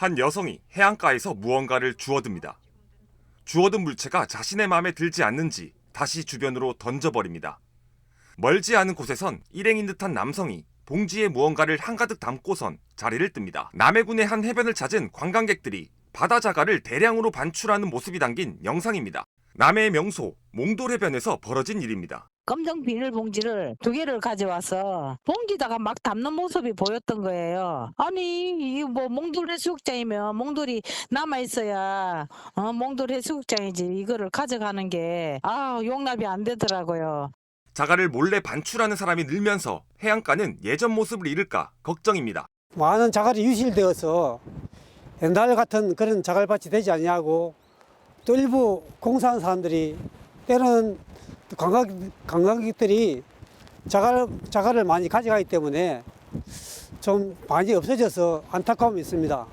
한 여성이 해안가에서 무언가를 주워듭니다. 주워든 물체가 자신의 마음에 들지 않는지 다시 주변으로 던져버립니다. 멀지 않은 곳에선 일행인 듯한 남성이 봉지에 무언가를 한가득 담고선 자리를 뜹니다. 남해군의 한 해변을 찾은 관광객들이 바다 자갈을 대량으로 반출하는 모습이 담긴 영상입니다. 남해의 명소 몽돌 해변에서 벌어진 일입니다. 검정 비닐봉지를 두 개를 가져와서 봉지다가 막 담는 모습이 보였던 거예요. 아니 이뭐 몽돌 해수욕장이면 몽돌이 남아 있어야 어, 몽돌 해수욕장이지 이거를 가져가는 게 아 용납이 안 되더라고요. 자갈을 몰래 반출하는 사람이 늘면서 해안가는 예전 모습을 잃을까 걱정입니다. 많은 자갈이 유실되어서 옛날 같은 그런 자갈밭이 되지 않냐고 또 일부 공사하는 사람들이 때로는 관광, 관광객들이 자갈, 자갈을 많이 가져가기 때문에 좀 많이 없어져서 안타까움이 있습니다.